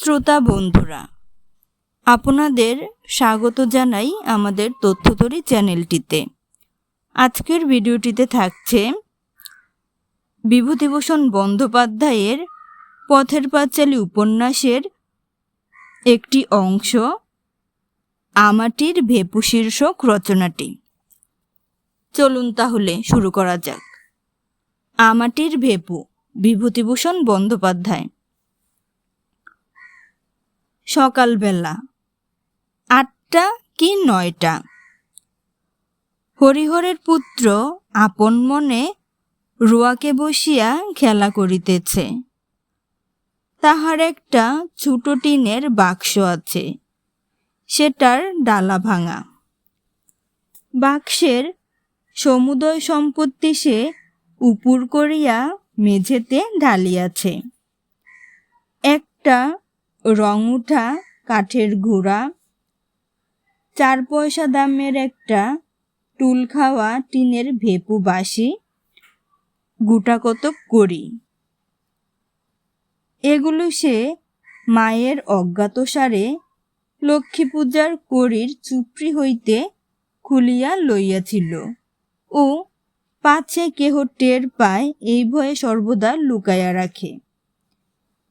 শ্রোতা বন্ধুরা, আপনাদের স্বাগত জানাই আমাদের তথ্যতরী চ্যানেলটিতে। আজকের ভিডিওটিতে থাকছে বিভূতিভূষণ বন্দ্যোপাধ্যায়ের পথের পাঁচালী উপন্যাসের একটি অংশ, আমাটির ভেপু শীর্ষক রচনাটি। চলুন তাহলে শুরু করা যাক। আমাটির ভেপু, বিভূতিভূষণ বন্দ্যোপাধ্যায়। সকালবেলা। আটটা কি নয়টা? হরিহরের পুত্র আপন মনে রুয়াকে বসিয়া খেলা করিতেছে। তাহার একটা ছোট টিনের বাক্স আছে, সেটার ডালা ভাঙা। বাক্সের সমুদয় সম্পত্তি সে উপুর করিয়া মেঝেতে ঢালিয়াছে। একটা রং উঠা কাঠের ঘোড়া চার পয়সা দামের একটা টুল খাওয়া টিনের ভেপু বাসি গোটা কতক করি। এগুলো সে মায়ের অজ্ঞাতসারে লক্ষ্মী পূজার করির চুপড়ি হইতে খুলিয়া লইয়াছিল। ও পাছে কেহ টের পায়, এই ভয়ে সর্বদা লুকাইয়া রাখে।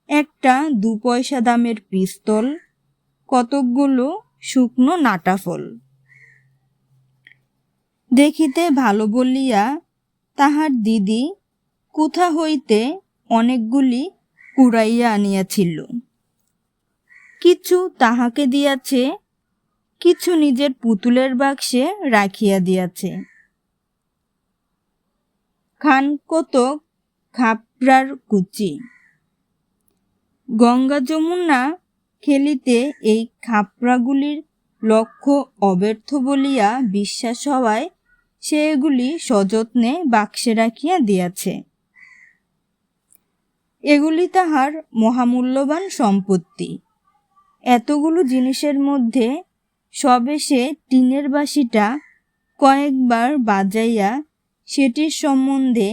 একটা দু পয়সা দামের পিস্তল, কতকগুলো শুকনো নাটাফল। দেখিতে ভালো বলিয়া তাহার দিদি কোথা হইতে অনেকগুলি কুড়াইয়া আনিয়াছিল। কিছু তাহাকে দিয়াছে, কিছু নিজের পুতুলের বাক্সে রাখিয়া দিয়াছে। খান কতক খাপড়ার কুচি। গঙ্গা যমুনা খেলিতে এই খাপড়াগুলির লক্ষ্য অব্যর্থ বলিয়া বিশ্বাস হওয়ায় সে এগুলি সযত্নে বাক্সে রাখিয়া দিয়াছে। এগুলি তাহার মহামূল্যবান সম্পত্তি। এতগুলো জিনিসের মধ্যে সবে সে টিনের বাসিটা কয়েকবার বাজাইয়া সেটির সম্বন্ধে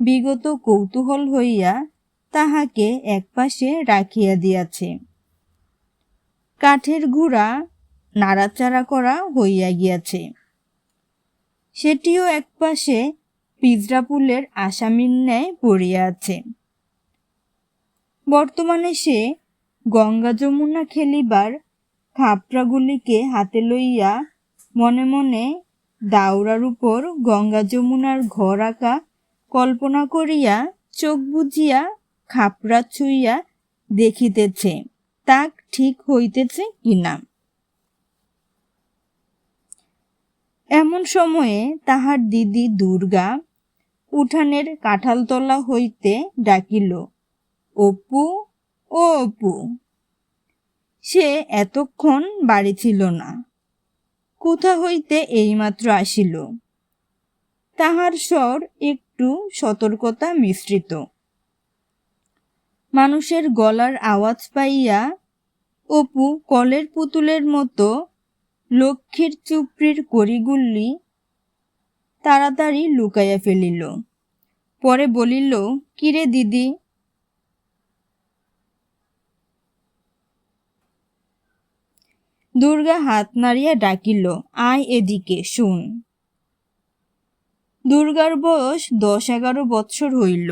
বিগত কৌতূহল হইয়া তাহাকে একপাশে রাখিয়া দিয়াছে। কাঠের ঘোড়া নাড়াচাড়া করা হইয়া গিয়াছে। সেটিও একপাশে পিজরাপুলের আসামির ন্যায় পড়িয়া আছে। বর্তমানে সে গঙ্গা যমুনা খেলিবার খাপড়াগুলিকে হাতে লইয়া মনে মনে দাউরার উপর গঙ্গা যমুনার ঘর আঁকা কল্পনা করিয়া চোখ বুজিয়া খাপড়া ছুইয়া দেখিতেছে, তাক ঠিক হইতেছে কিনা। এমন সময়ে তাহার দিদি দুর্গা উঠানের কাঁঠালতলা হইতে ডাকিল, অপু, ও অপু, সে এতক্ষণ বাড়ি ছিল না, কোথা হইতে এইমাত্র আসিল? তাহার স্বর একটু সতর্কতা মিশ্রিত। মানুষের গলার আওয়াজ পাইয়া অপু কলের পুতুলের মতো লক্ষ্মীর চুপড়ির করিগুল্লি তাড়াতাড়ি লুকাইয়া ফেলিল। পরে বলিল, কিরে দিদি? দুর্গা হাত নাড়িয়া ডাকিল, আয় এদিকে, শুন। দুর্গার বয়স দশ এগারো বৎসর হইল।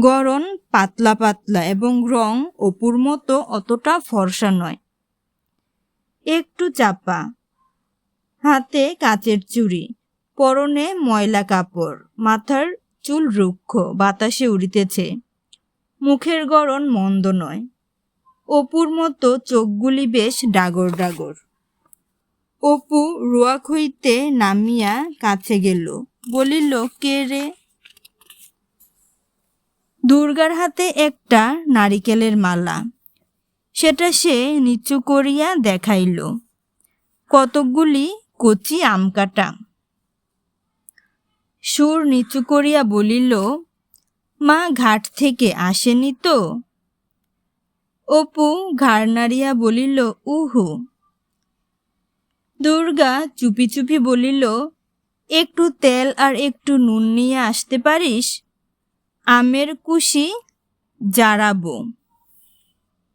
গড়ন পাতলা পাতলা এবং রং অপুর মতো অতটা ফর্সা নয়। একটু চাপা। হাতে কাচের চুড়ি, পরনে ময়লা কাপড়, মাথার চুল রুক্ষ, বাতাসে উড়িতেছে। মুখের গড়ন মন্দ নয়। অপুর মতো চোখগুলি বেশ ডাগর ডাগর। অপু রোয়াক হইতে নামিয়া কাছে গেল, বলিল, কে রে? দুর্গার হাতে একটা নারিকেলের মালা। সেটা সে নিচু করিয়া দেখাইল। কতকগুলি কচি আম কাটা। সুর নিচু করিয়া বলিল, মা ঘাট থেকে আসেনি তো? অপু ঘাড় নাড়িয়া বলিল, উহু। দুর্গা চুপি চুপি বলিল, একটু তেল আর একটু নুন নিয়ে আসতে পারিস? আমের কুশি জারাবো।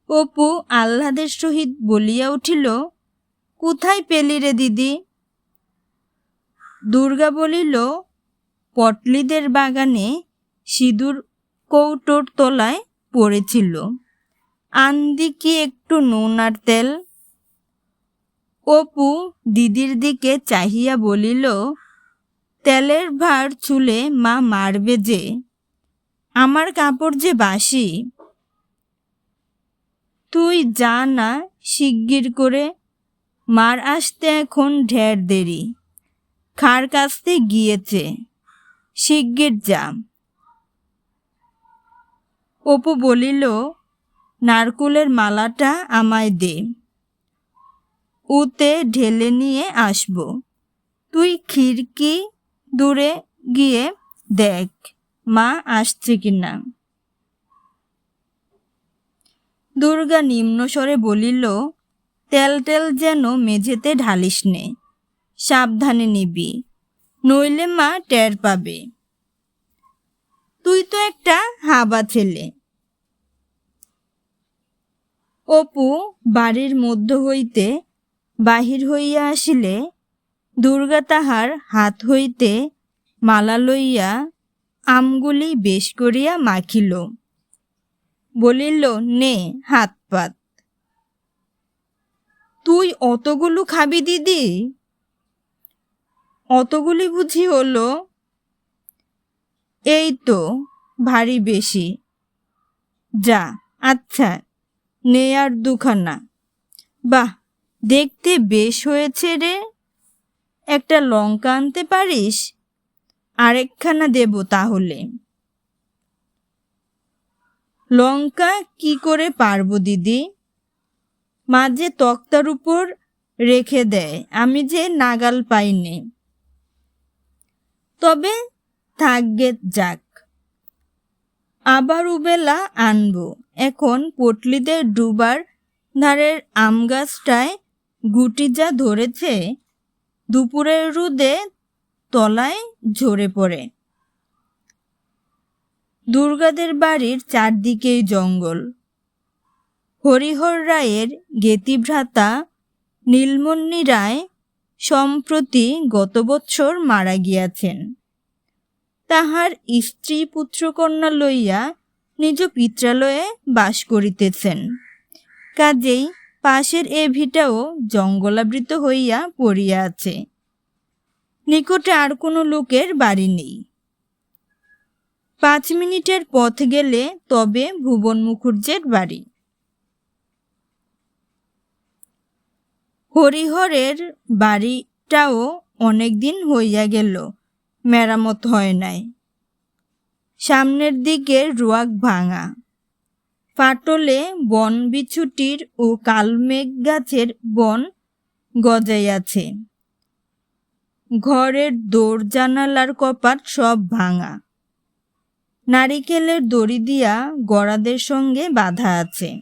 অপু আহ্লাদের সহিত বলিয়া উঠিল, কোথায় পেলি রে দিদি? দুর্গা বলিল, পটলিদের বাগানে সিঁদুর কৌটোর তলায় পড়েছিল। আনদি কি একটু নুন আর তেল? অপু দিদির দিকে চাহিয়া বলিল, তেলের ভার চুলে মা মারবে যে। আমার কাপড় যে বাসি, তুই যা না শিগগির করে মার আসতে এখন ঢের দেরি। খার কাছতে গিয়েছে, শিগগির যা। অপু বলিল, নারকুলের মালাটা আমায় দে। উতে ঢেলে নিয়ে আসব। তুই খিড়কি দূরে গিয়ে দেখ। মা আসছে কিনা? দুর্গা নিম্নস্বরে বলিল, তেল তেল যেন মেঝেতে ঢালিস নে, সাবধানে নিবি, নইলে মা টের পাবে। তুই তো একটা হাবা ছেলে। অপু বাড়ির মধ্য হইতে বাহির হইয়া আসিলে দুর্গা তাহার হাত হইতে মালা লইয়া আমগুলি বেশ করিয়া মাখিল। বলিল, নে, হাত পাত। তুই অতগুলো খাবি দিদি? অতগুলি বুঝি হলো। এই তো, ভারী বেশি। যা আচ্ছা নে আর দুখানা। বাহ, দেখতে বেশ হয়েছে রে। একটা লঙ্কা আনতে পারিস? আরেকখানা দেব তাহলে। লঙ্কা কি করে পারব দিদি? মাঝে তক্তার উপর রেখে দেয়, আমি যে নাগাল পাইনি। তবে থাকবে যাক। আবার উবেলা আনব। এখন পটলিদের ডুবার ধারের আম গাছটায় গুটি যা ধরেছে, দুপুরের রুদে তলায় ঝরে পড়ে। দুর্গাদের বাড়ির চারদিকেই জঙ্গল। হরিহর রায়ের গেতিভ্রাতা নীলমণি রায় সম্প্রতি গত বৎসর মারা গিয়াছেন। তাহার স্ত্রী পুত্রকন্যা লইয়া নিজ পিত্রালয়ে বাস করিতেছেন। কাজেই পাশের এ ভিটাও জঙ্গলাবৃত হইয়া পড়িয়া আছে। নিকটে আর কোনো লোকের বাড়ি নেই। পাঁচ মিনিটের পথ গেলে তবে ভুবন মুখুর্জের বাড়ি। হরিহরের বাড়িটাও অনেকদিন হইয়া গেল, মেরামত হয় নাই। সামনের দিকে রোয়াক ভাঙা। ফাটলে বন বিছুটির ও কালমেঘ গাছের বন গজাইয়াছে। ঘরের দোর জানালার কপাট সব ভাঙা। নারিকেলের দড়ি দিয়া গড়াদের সঙ্গে বাঁধা আছে।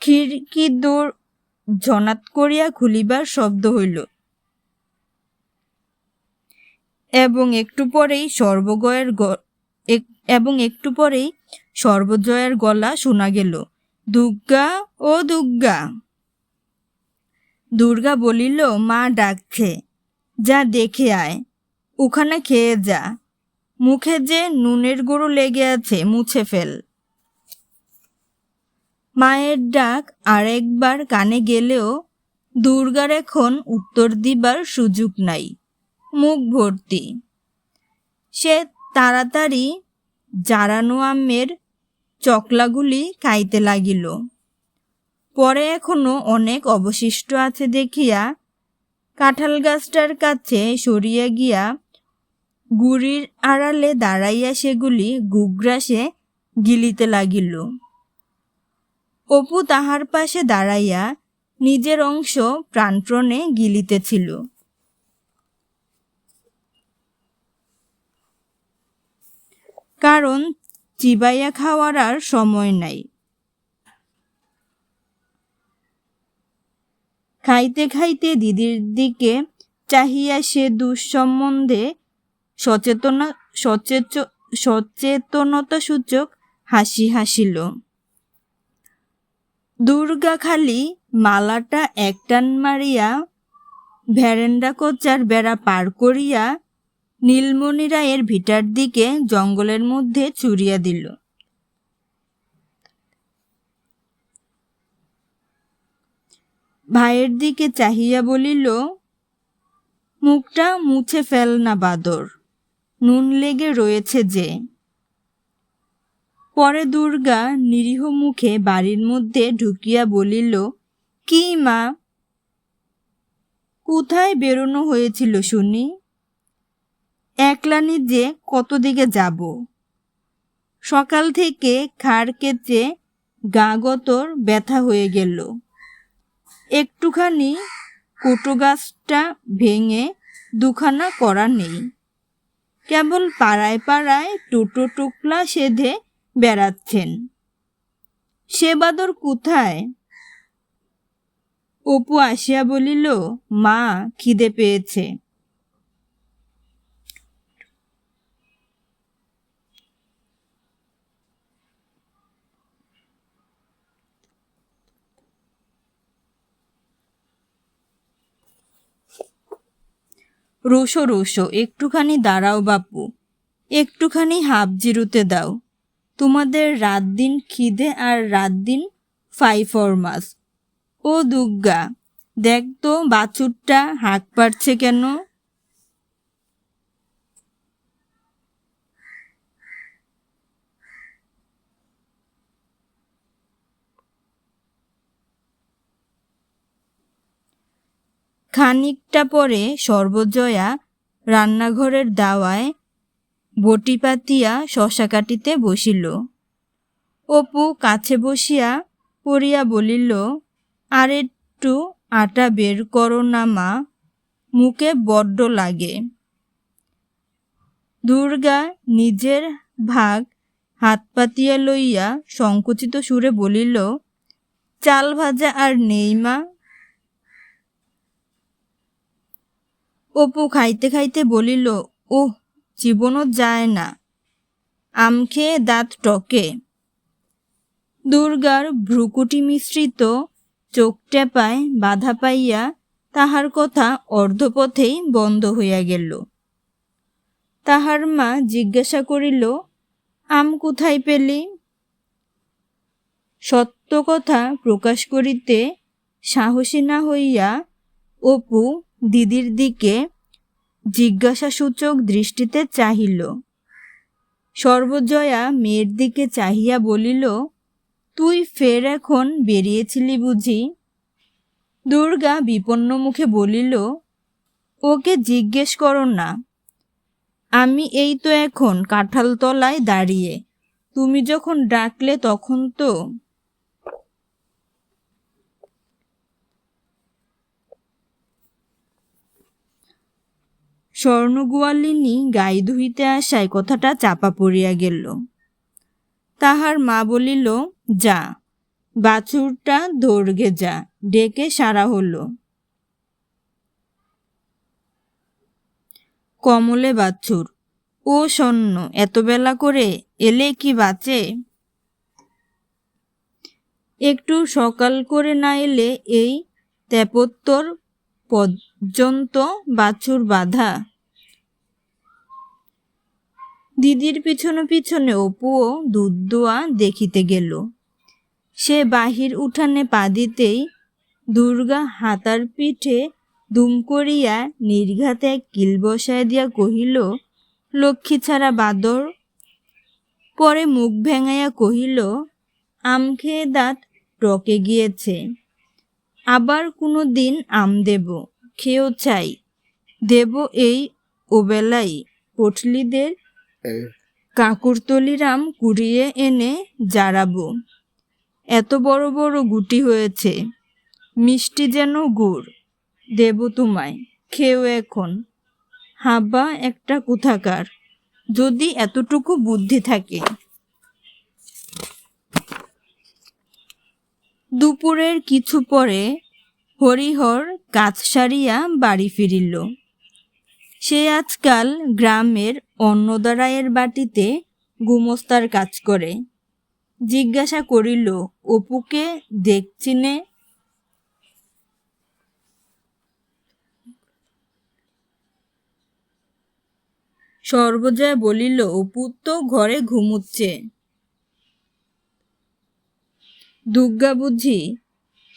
খিড়কি দোর জনাত করিয়া খুলিবার শব্দ হইল। এবং একটু পরেই সর্বগয়ের এক- এবং একটু পরেই সর্বজয়ের গলা শোনা গেল, দুর্গা ও দুর্গা। দুর্গা বলিল, মা ডাকছে, যা দেখে আয়, ওখানে খেয়ে যা, মুখে যে নুনের গুঁড়ো লেগে আছে মুছে ফেল। মায়ের ডাক আরেকবার কানে গেলেও দুর্গার এখন উত্তর দিবার সুযোগ নাই, মুখ ভর্তি। সে তাড়াতাড়ি জারানো আমের চকলাগুলি খাইতে লাগিল। পরে এখনও অনেক অবশিষ্ট আছে দেখিয়া কাঁঠাল গাছটার কাছে সরিয়া গিয়া গুড়ির আড়ালে দাঁড়াইয়া সেগুলি গুগ্রাসে গিলিতে লাগিল। অপু তাহার পাশে দাঁড়াইয়া নিজের অংশ প্রাণপ্রণে গিলিতেছিল। কারণ চিবাইয়া খাওয়ার আর সময় নাই। খাইতে খাইতে দিদির দিকে চাহিয়া সে দুঃসম্বন্ধে সচেতনা সচেত সচেতনতা সূচক হাসি হাসিল। দুর্গা খালি মালাটা একটান মারিয়া ভ্যারেন্ডা কোচার বেড়া পার করিয়া নীলমণি রায়ের ভিটার দিকে জঙ্গলের মধ্যে চুরিয়া দিল। ভাইয়ের দিকে চাহিয়া বলিল, মুখটা মুছে ফেল না বাদর, নুন লেগে রয়েছে যে। পরে দুর্গা নিরীহ মুখে বাড়ির মধ্যে ঢুকিয়া বলিল, কি মা? কোথায় বেরোনো হয়েছিল শুনি? একলানি যে কত দিকে যাব? সকাল থেকে খাড় কেচে গা গতর ব্যথা হয়ে গেল। একটুখানি কুটো গাছটা ভেঙে দুখানা করা নেই। কেবল পাড়ায় পাড়ায় টুটো টুকলা সেধে বেড়াচ্ছেন। সে বাদর কোথায়? অপু আসিয়া বলিল, মা, খিদে পেয়েছে। রোসো রোসো একটুখানি দাঁড়াও বাপু, একটুখানি হাফ জিরুতে দাও। তোমাদের রাত দিন খিদে আর রাত দিন ফাই ফরমাস ও দুগ্গা, দেখ তো বাছুরটা হাঁক পারছে কেন? খানিকটা পরে সর্বজয়া রান্নাঘরের দাওয়ায় বটি পাতিয়া শশা কাটিতে বসিল। অপু কাছে বসিয়া পড়িয়া বলিল, আর একটু আটা বের করো না মা, মুখে বড্ড লাগে দুর্গা নিজের ভাগ হাত পাতিয়া লইয়া সংকুচিত সুরে বলিল, চাল ভাজা আর নেই মা অপু খাইতে খাইতে বলিল, ওহ জীবনও যায় না। আম খেয়ে দাঁত টকে। দুর্গার ভ্রুকুটি মিশ্রিত চোখ টেপায় বাধা পাইয়া তাহার কথা অর্ধপথেই বন্ধ হইয়া গেল। তাহার মা জিজ্ঞাসা করিল, আম কোথায় পেলি? সত্য কথা প্রকাশ করিতে সাহসী না হইয়া অপু দিদির দিকে জিজ্ঞাসাসূচক দৃষ্টিতে চাহিল। সর্বজয়া মেয়ের দিকে চাহিয়া বলিল, তুই ফের এখন বেরিয়েছিলি বুঝি? দুর্গা বিপন্ন মুখে বলিল, ওকে জিজ্ঞেস করো না। আমি এই তো এখন কাঁঠালতলায় দাঁড়িয়ে। তুমি যখন ডাকলে তখন তো স্বর্ণগোয়ালিনী গাই ধুইতে আসায় কথাটা চাপা পড়িয়া গেল। তাহার মা বলিল, যা, বাছুরটা দৌড়গে যা, ডেকে সারা হলো। কমলে বাছুর, ও স্বর্ণ, এত বেলা করে এলে কি বাঁচে? একটু সকাল করে না এলে এই তেপত্তর পর্যন্ত বাছুর বাধা। দিদির পিছনে পিছনে অপুও দুধ দোয়া দেখিতে গেল। সে বাহির উঠানে পা দিতেই দুর্গা হাতার পিঠে দুম করিয়া নির্ঘাতে এক কিল বসায় দিয়া কহিল, লক্ষ্মী ছাড়া বাদর? পরে মুখ ভেঙাইয়া কহিল, আম খেয়ে দাঁত টকে গিয়েছে। আবার কোনো দিন আম দেব। খেয়েও চাই। দেব এই ওবেলাই পটলিদের কাকুরতলিরাম কুড়িয়ে এনে জারাবো। এত বড় বড় গুটি হয়েছে মিষ্টি যেন গুড়। দেব তোমায় খেয়েও এখন। হাবা একটা কোথাকার যদি এতটুকু বুদ্ধি থাকে। দুপুরের কিছু পরে হরিহর কাজ সারিয়া বাড়ি ফিরিল। সে আজকাল গ্রামের অন্নদারায়ের বাটিতে গুমস্তার কাজ করে। জিজ্ঞাসা করিল, অপুকে দেখছিনে সর্বজয়া বলিল, অপু তো ঘরে ঘুমুচ্ছে। দুর্গা বুঝি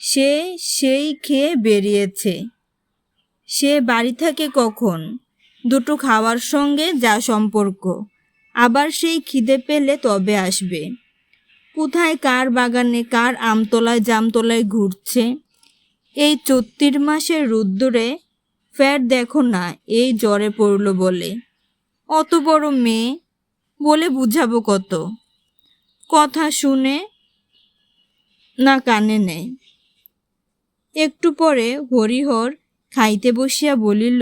সে সেই খেয়ে বেরিয়েছে। সে বাড়ি থাকে কখন? দুটো খাওয়ার সঙ্গে যা সম্পর্ক। আবার সেই খিদে পেলে তবে আসবে। কোথায় কার বাগানে কার আমতলায় জামতলায় ঘুরছে? এই চত্তির মাসের রুদ্দুরে ফের দেখো না, এই জ্বরে পড়ল বলে। অত বড় মেয়ে বলে বুঝাবো কত? কথা শুনে না কানে নেয়। একটু পরে হরিহর খাইতে বসিয়া বলিল,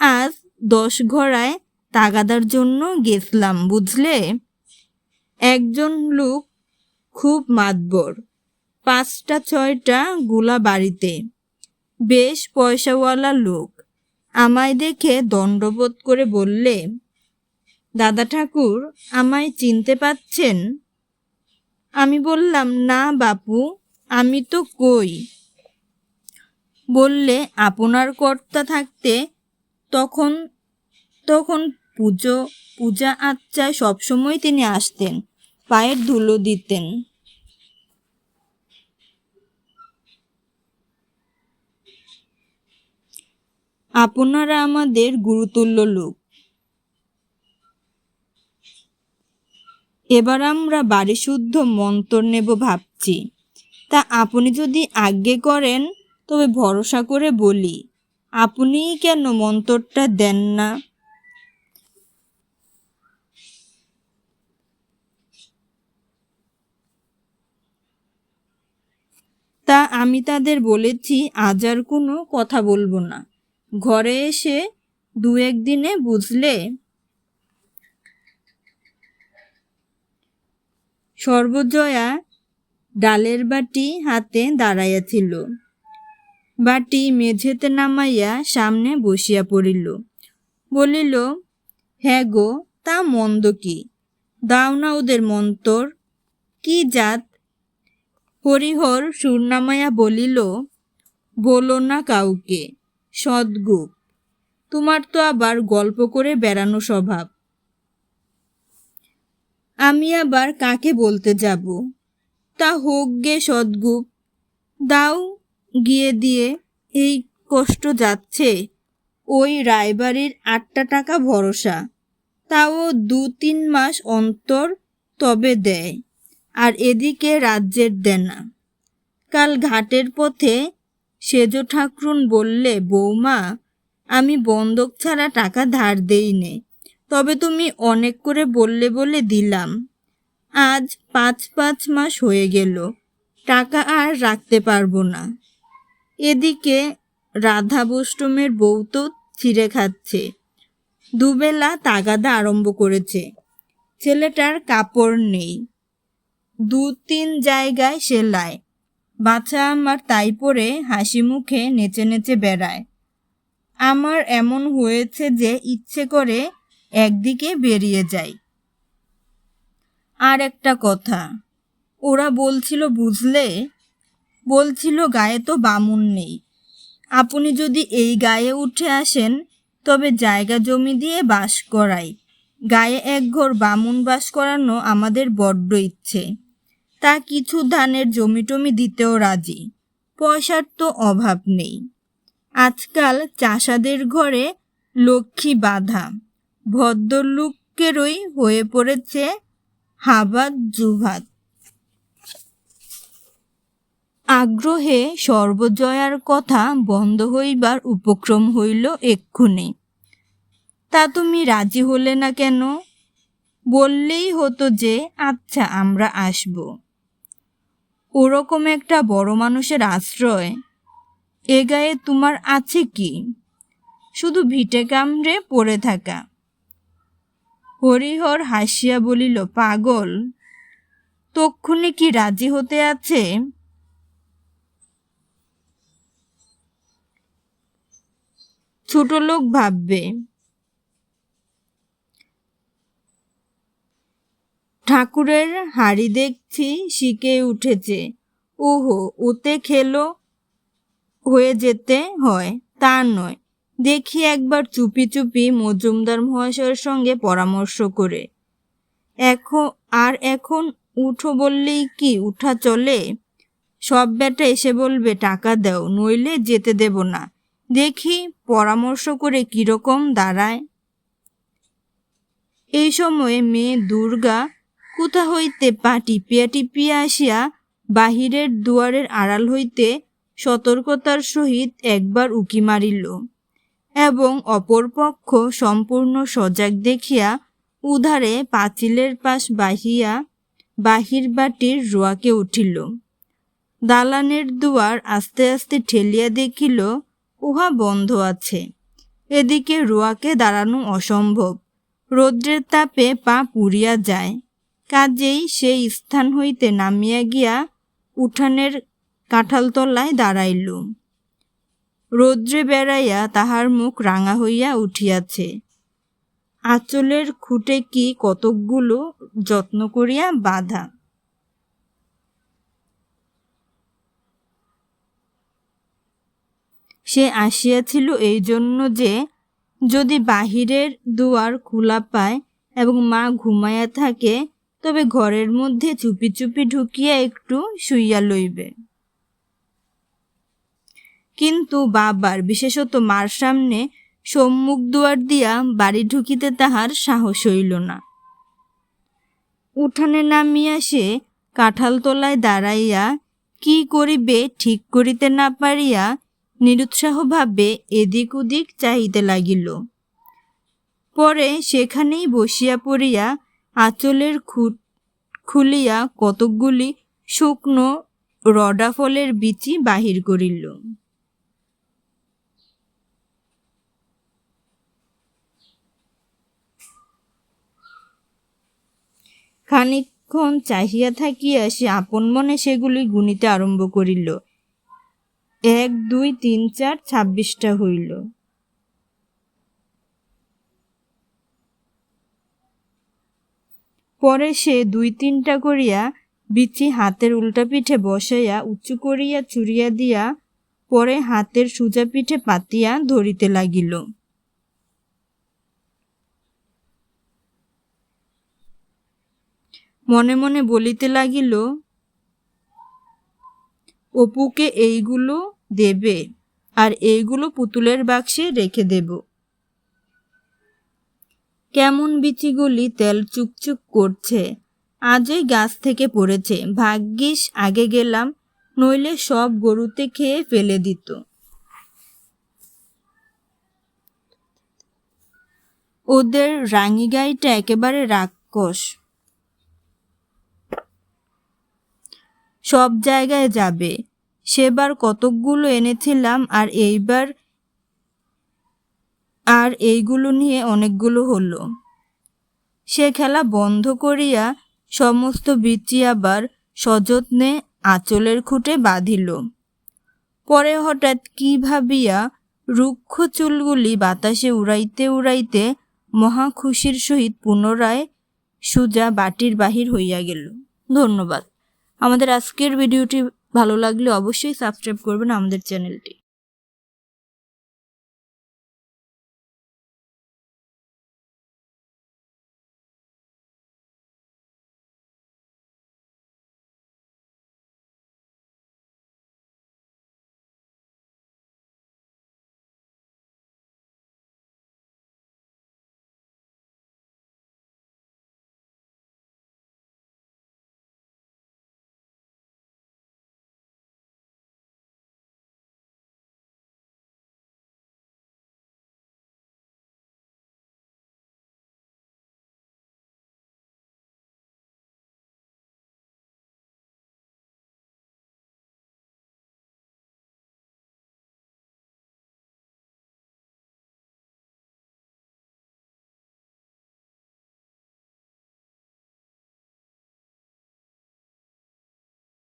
আজ দশ ঘড়ায় তাগাদার জন্য গেছলাম, বুঝলে? একজন লোক খুব মাতবর, পাঁচটা ছয়টা গুলা বাড়িতে। বেশ পয়সাওয়ালা লোক। আমায় দেখে দণ্ডবোধ করে বললে, দাদা ঠাকুর, আমায় চিনতে পাচ্ছেন? আমি বললাম, না বাপু, আমি তো কই। বললে আপনার কর্তা থাকতে তখন তখন পুজো, পূজা আচ্চায় সবসময় তিনি আসতেন, পায়ের ধুলো দিতেন। আপনারা আমাদের গুরুতুল্য লোক। এবার আমরা বাড়ি শুদ্ধ মন্তর নেব ভাবছি। তা আপনি যদি আজ্ঞে করেন তবে ভরসা করে বলি, আপনিই কেন মন্তরটা দেন না? তা আমি তাদের বলেছি, আজ আর কোনো কথা বলব না। ঘরে এসে দু একদিনে বুঝলে? সর্বজয়া ডালের বাটি হাতে দাঁড়াইয়াছিল। বাটি মেঝেতে নামাইয়া সামনে বসিয়া পড়িল। বলিল হ্যাঁ গো, তা মন্দ কি? দাও না ওদের মন্তর। কি জাত? হরিহর সুর নামাইয়া বলিল, বলো না কাউকে, সদ্গুপ। তোমার তো আবার গল্প করে বেড়ানো স্বভাব। আমি আবার কাকে বলতে যাব? তা হোক গে সদ্গুপ। দাও গিয়ে দিয়ে এই কষ্ট যাচ্ছে। ওই রায়বাড়ির আটটা টাকা ভরসা। তাও দু তিন মাস অন্তর তবে দেয়, আর এদিকে রাজ্যের দেনা। কাল ঘাটের পথে সেজ ঠাকরুন বললে, বৌমা, আমি বন্ধক ছাড়া টাকা ধার দেই নে তবে তুমি অনেক করে বললে বলে দিলাম। আজ পাঁচ পাঁচ মাস হয়ে গেল। টাকা আর রাখতে পারব না। এদিকে রাধা বষ্টমের বউ তো ছিঁড়ে খাচ্ছে। দুবেলা তাগাদা আরম্ভ করেছে। ছেলেটার কাপড় নেই। দু তিন জায়গায় সেলাই বাচ্চা আমার তাই পরে হাসি মুখে নেচে নেচে বেড়ায়। আমার এমন হয়েছে যে ইচ্ছে করে একদিকে বেরিয়ে যাই। আর একটা কথা, ওরা বলছিল, বুঝলে? বলছিল, গায়ে তো বামুন নেই। আপনি যদি এই গায়ে উঠে আসেন, তবে জায়গা জমি দিয়ে বাস করাই। গায়ে এক ঘর বামুন বাস করানো আমাদের বড্ড ইচ্ছে। তা কিছু ধানের জমি টমি দিতেও রাজি। পয়সার তো অভাব নেই। আজকাল চাষাদের ঘরে লক্ষ্মী বাধা। ভদ্রলোকেরই হয়ে পড়েছে হাবাত জুভাত আগ্রহে সর্বজয়ার কথা বন্ধ হইবার উপক্রম হইল এক্ষুনি তা তুমি রাজি হলে না কেন? বললেই হতো যে আচ্ছা আমরা আসব। ওরকম একটা বড় মানুষের আশ্রয়, এ গায়ে তোমার আছে কি? শুধু ভিটে কামড়ে পড়ে থাকা। হরিহর হাসিয়া বলিল, পাগল, তক্ষণে কি রাজি হতে আছে? ছোট লোক ভাববে। ঠাকুরের হাড়ি দেখছি শিকে উঠেছে। ওহো, ওতে খেলো হয়ে যেতে হয়, তা নয়। দেখি একবার চুপি চুপি মজুমদার মহাশয়ের সঙ্গে পরামর্শ করে। এখন, আর এখন উঠো বললেই কি উঠা চলে? সব বেটা এসে বলবে, টাকা দাও, নইলে যেতে দেব না। দেখি পরামর্শ করে কীরকম দাঁড়ায়। এই সময়ে মেয়ে দুর্গা কোথা হইতে পা টিপিয়া টিপিয়া আসিয়া বাহিরের দুয়ারের আড়াল হইতে সতর্কতার সহিত একবার উকি মারিল এবং অপরপক্ষ সম্পূর্ণ সজাগ দেখিয়া উধারে পাঁচিলের পাশ বাহিয়া বাহির বাটির রোয়াকে উঠিল। দালানের দুয়ার আস্তে আস্তে ঠেলিয়া দেখিল উহা বন্ধ আছে। এদিকে রোয়াকে দাঁড়ানো অসম্ভব। রৌদ্রের তাপে পা পুড়িয়া যায়। কাজেই সেই স্থান হইতে নামিয়া গিয়া উঠানের কাঁঠালতলায় দাঁড়াইল। রৌদ্রে বেড়াইয়া তাহার মুখ রাঙা হইয়া উঠিয়াছে। আঁচলের খুঁটে কি কতকগুলো যত্ন করিয়া বাঁধা। সে আসিয়াছিল এই জন্য যে, যদি বাহিরের দুয়ার খোলা পায় এবং মা ঘুমাইয়া থাকে, তবে ঘরের মধ্যে চুপি চুপি ঢুকিয়া একটু শুইয়া লইবে। কিন্তু বাবার, বিশেষত মার সামনে সম্মুখ দুয়ার দিয়া বাড়ি ঢুকিতে তাহার সাহস হইল না। উঠানে নামিয়া সে কাঁঠালতলায় দাঁড়াইয়া কি করিবে ঠিক করিতে না পারিয়া নিরুৎসাহভাবে এদিক ওদিক চাহিতে লাগিল। পরে সেখানেই বসিয়া পড়িয়া আঁচলের খুট খুলিয়া কতকগুলি শুকনো রডাফলের বিচি বাহির করিল। খানিকক্ষণ চাহিয়া থাকিয়া সে আপন মনে সেগুলি গুনিতে আরম্ভ করিল। এক, দুই, তিন, চার, ছাব্বিশটা হইল। পরে সে দুই, তিনটা করিয়া বিচি হাতের উল্টা পিঠে বসাইয়া উঁচু করিয়া চুরিয়া দিয়া পরে হাতের সুজা পিঠে পাতিয়া ধরিতে লাগিল। মনে মনে বলিতে লাগিল অপুকে এইগুলো দেবে আর এইগুলো পুতুলের বাক্সে রেখে দেব। কেমন বিচিগুলি তেল চুকচুক করছে। আজই গাছ থেকে পড়েছে। ভাগ্যিস আগে গেলাম, নইলে সব গরুতে খেয়ে ফেলে দিত। ওদের রাঙি গাইটা একেবারে রাক্ষস। সব জায়গায় যাবে। সেবার কতকগুলো এনেছিলাম আর এইবার আর এইগুলো নিয়ে অনেকগুলো হলো। সে খেলা বন্ধ করিয়া সমস্ত বিচি আবার সযত্নে আঁচলের খুঁটে বাঁধিল। পরে হঠাৎ কি ভাবিয়া রুক্ষ চুলগুলি বাতাসে উড়াইতে উড়াইতে মহা খুশির সহিত পুনরায় সুজা বাটির বাহির হইয়া গেল। ধন্যবাদ। আমাদের আজকের ভিডিওটি ভালো লাগলে অবশ্যই সাবস্ক্রাইব করবেন আমাদের চ্যানেলটি।